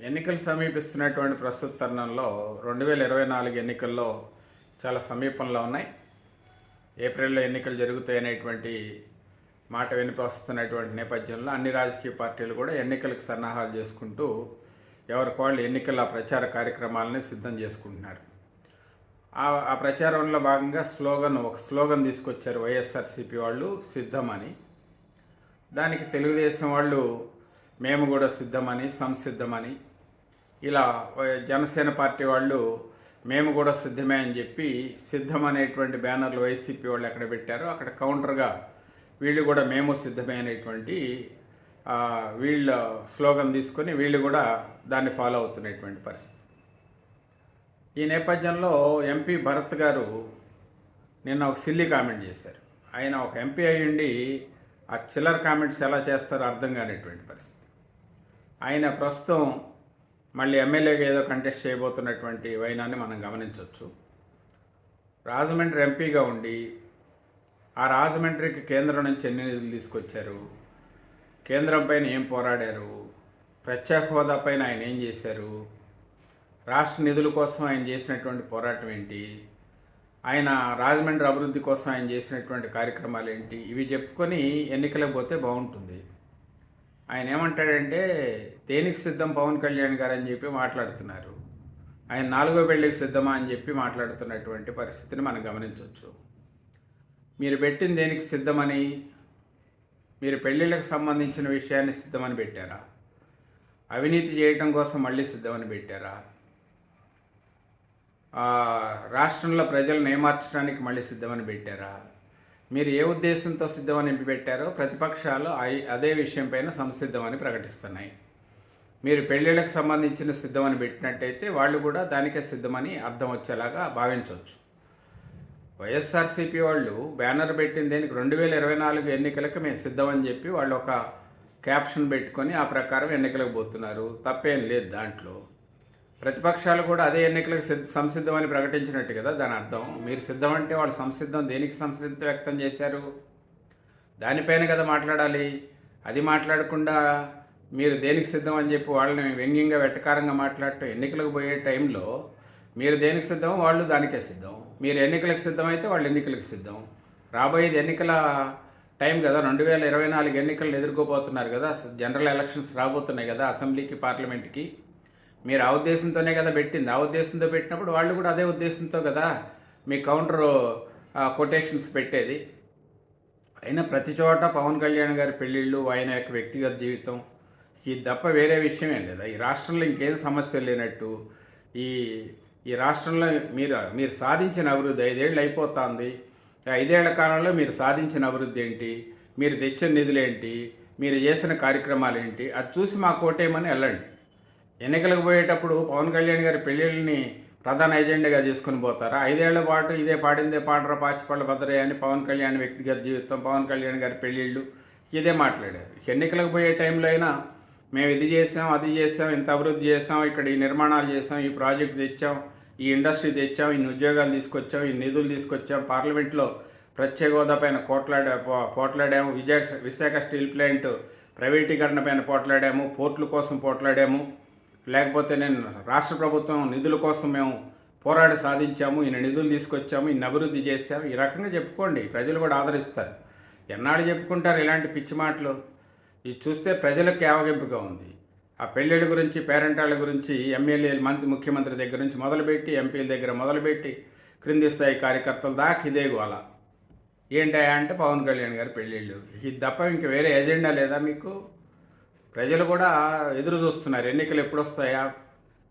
ఎన్నికలు సమీపిస్తున్నటువంటి ప్రస్తుత తరుణంలో రెండు వేల ఇరవై నాలుగు ఎన్నికల్లో చాలా సమీపంలో ఉన్నాయి. ఏప్రిల్లో ఎన్నికలు జరుగుతాయి అనేటువంటి మాట వినిపిస్తున్నటువంటి నేపథ్యంలో అన్ని రాజకీయ పార్టీలు కూడా ఎన్నికలకు సన్నాహాలు చేసుకుంటూ ఎవరికి వాళ్ళు ఎన్నికల ప్రచార కార్యక్రమాలని సిద్ధం చేసుకుంటున్నారు. ఆ ఆ ప్రచారంలో భాగంగా స్లోగన్ ఒక స్లోగన్ తీసుకొచ్చారు వైఎస్ఆర్సీపీ వాళ్ళు సిద్ధమని. దానికి తెలుగుదేశం వాళ్ళు మేము కూడా సిద్ధమని సంసిద్ధమని ఇలా జనసేన పార్టీ వాళ్ళు మేము కూడా సిద్ధమే అని చెప్పి సిద్ధం అనేటువంటి బ్యానర్లు వైసీపీ వాళ్ళు ఎక్కడ పెట్టారో అక్కడ కౌంటర్గా వీళ్ళు కూడా మేము సిద్ధమే అనేటువంటి వీళ్ళ స్లోగన్ తీసుకొని వీళ్ళు కూడా దాన్ని ఫాలో అవుతున్నటువంటి పరిస్థితి. ఈ నేపథ్యంలో ఎంపీ భరత్ గారు నిన్న ఒక సిల్లీ కామెంట్ చేశారు. ఆయన ఒక ఎంపీ అయ్యుండి ఆ చిల్లర కామెంట్స్ ఎలా చేస్తారో అర్థం కానిటువంటి పరిస్థితి. ఆయన ప్రస్తుతం మళ్ళీ ఎమ్మెల్యేగా ఏదో కంటెస్ట్ చేయబోతున్నటువంటి వైనాన్ని మనం గమనించవచ్చు. రాజమండ్రి ఎంపీగా ఉండి ఆ రాజమండ్రికి కేంద్రం నుంచి ఎన్ని నిధులు తీసుకొచ్చారు? కేంద్రం పైన ఏం పోరాడారు? ప్రత్యేక హోదా పైన ఆయన ఏం చేశారు? రాష్ట్ర నిధుల కోసం ఆయన చేసినటువంటి పోరాటం ఏంటి? ఆయన రాజమండ్రి అభివృద్ధి కోసం ఆయన చేసినటువంటి కార్యక్రమాలు ఏంటి? ఇవి చెప్పుకొని ఎన్నికలకు పోతే బాగుంటుంది. ఆయన ఏమంటాడంటే దేనికి సిద్ధం పవన్ కళ్యాణ్ గారు అని చెప్పి మాట్లాడుతున్నారు. ఆయన నాలుగో పెళ్ళికి సిద్ధమా అని చెప్పి మాట్లాడుతున్నటువంటి పరిస్థితిని మనం గమనించవచ్చు మీరు పెట్టిన దేనికి సిద్ధమని? మీరు పెళ్ళిళ్ళకి సంబంధించిన విషయాన్ని సిద్ధమని పెట్టారా? అవినీతి చేయటం కోసం మళ్ళీ సిద్ధమని పెట్టారా? రాష్ట్రంలో ప్రజలను ఏమార్చడానికి మళ్ళీ సిద్ధమని పెట్టారా? మీరు ఏ ఉద్దేశంతో సిద్ధమని ఎంపిపెట్టారో ప్రతిపక్షాలు అదే విషయంపైన సంసిద్ధమని ప్రకటిస్తున్నాయి. మీరు పెళ్ళిళ్ళకి సంబంధించిన సిద్ధమని పెట్టినట్టయితే వాళ్ళు కూడా దానికే సిద్ధమని అర్థం వచ్చేలాగా భావించవచ్చు. వైఎస్ఆర్సీపీ వాళ్ళు బ్యానర్ పెట్టిన దేనికి రెండు వేల ఇరవై నాలుగు ఎన్నికలకు మేము సిద్ధమని చెప్పి వాళ్ళు ఒక క్యాప్షన్ పెట్టుకొని ఆ ప్రకారం ఎన్నికలకు పోతున్నారు. తప్పేం లేదు దాంట్లో. ప్రతిపక్షాలు కూడా అదే ఎన్నికలకు సిద్ధ సంసిద్ధమని ప్రకటించినట్టు కదా దాని అర్థం. మీరు సిద్ధం అంటే వాళ్ళు సంసిద్ధం దేనికి సంసిద్ధత వ్యక్తం చేశారు? దానిపైన కదా మాట్లాడాలి. అది మాట్లాడకుండా మీరు దేనికి సిద్ధం అని చెప్పి వాళ్ళని వ్యంగ్యంగా వెట్టకారంగా మాట్లాడటం ఎన్నికలకు పోయే టైంలో మీరు దేనికి సిద్ధం వాళ్ళు దానికే సిద్ధం. మీరు ఎన్నికలకు సిద్ధమైతే వాళ్ళు ఎన్నికలకు సిద్ధం. రాబోయేది ఎన్నికల టైం కదా రెండు వేల ఇరవై నాలుగు ఎన్నికలను ఎదుర్కోబోతున్నారు కదా జనరల్ ఎలక్షన్స్ రాబోతున్నాయి కదా అసెంబ్లీకి పార్లమెంట్కి. మీరు ఆ ఉద్దేశంతోనే కదా పెట్టింది. ఆ ఉద్దేశంతో పెట్టినప్పుడు వాళ్ళు కూడా అదే ఉద్దేశంతో కదా మీ కౌంటర్ కొటేషన్స్ పెట్టేది. అయినా ప్రతి చోట పవన్ కళ్యాణ్ గారి పెళ్ళిళ్ళు ఆయన యొక్క వ్యక్తిగత జీవితం ఇది తప్ప వేరే విషయమే లేదా? ఈ రాష్ట్రంలో ఇంకేం సమస్య లేనట్టు? ఈ ఈ రాష్ట్రంలో మీరు మీరు సాధించిన అభివృద్ధి ఐదేళ్ళు అయిపోతుంది. ఐదేళ్ళ కాలంలో మీరు సాధించిన అభివృద్ధి ఏంటి? మీరు తెచ్చిన నిధులు ఏంటి? మీరు చేసిన కార్యక్రమాలు ఏంటి? అది చూసి మా కోటేయమని వెళ్ళండి. ఎన్నికలకు పోయేటప్పుడు పవన్ కళ్యాణ్ గారి పెళ్ళిళ్ళని ప్రధాన ఎజెండాగా చేసుకుని పోతారా? ఐదేళ్ళ పాటు ఇదే పాడిందే పాడరా పాచిపళ్ళ భద్రయ్య అని పవన్ కళ్యాణ్ వ్యక్తిగత జీవితం పవన్ కళ్యాణ్ గారి పెళ్ళిళ్ళు ఇదే మాట్లాడారు. ఎన్నికలకు పోయే టైంలో అయినా మేము ఇది చేసాం అది చేసాం ఇంత అభివృద్ధి చేసాం ఇక్కడ ఈ నిర్మాణాలు చేసాం ఈ ప్రాజెక్ట్ తెచ్చాం ఈ ఇండస్ట్రీ తెచ్చాం ఇన్ని ఉద్యోగాలు తీసుకొచ్చాం ఈ నిధులు తీసుకొచ్చాం పార్లమెంట్లో ప్రత్యేక హోదా పైన కోట్లాడా పో- పోట్లాడాము విజయ విశాఖ స్టీల్ ప్లాంట్ ప్రైవేటీకరణ పైన పోట్లాడాము పోర్టుల కోసం పోట్లాడాము. లేకపోతే నేను రాష్ట్ర ప్రభుత్వం నిధుల కోసం మేము పోరాడి సాధించాము ఈయన నిధులు తీసుకొచ్చాము ఈయన అభివృద్ధి చేశాము ఈ రకంగా చెప్పుకోండి. ప్రజలు కూడా ఆదరిస్తారు. ఎన్నాడు చెప్పుకుంటారు ఇలాంటి పిచ్చి మాటలు? ఇది చూస్తే ప్రజలకు యావగింపుగా ఉంది. ఆ పెళ్ళిళ్ళ గురించి పేరెంటాళ్ళ గురించి ఎమ్మెల్యేలు మంత్రి ముఖ్యమంత్రి దగ్గర నుంచి మొదలుపెట్టి ఎంపీల దగ్గర మొదలుపెట్టి క్రింది స్థాయి కార్యకర్తల దాకా ఇదే గోల. ఏంటయా అంటే పవన్ కళ్యాణ్ గారి పెళ్ళిళ్ళు. ఇది తప్ప ఇంక వేరే ఎజెండా లేదా మీకు? ప్రజలు కూడా ఎదురు చూస్తున్నారు. ఎన్నికలు ఎప్పుడు వస్తాయా?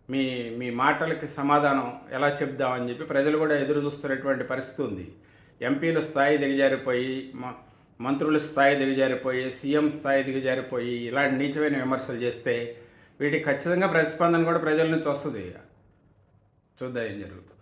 మీ మీ మాటలకి సమాధానం ఎలా చెప్దామని చెప్పి ప్రజలు కూడా ఎదురు చూస్తున్నటువంటి పరిస్థితి ఉంది. ఎంపీల స్థాయి దిగజారిపోయి మ- మంత్రుల స్థాయి దిగజారిపోయి సీఎం స్థాయి దిగజారిపోయి ఇలాంటి నీచమైన విమర్శలు చేస్తే వీటికి ఖచ్చితంగా ప్రతిస్పందన కూడా ప్రజల నుంచి వస్తుంది. చూద్దాం ఏం జరుగుతుంది.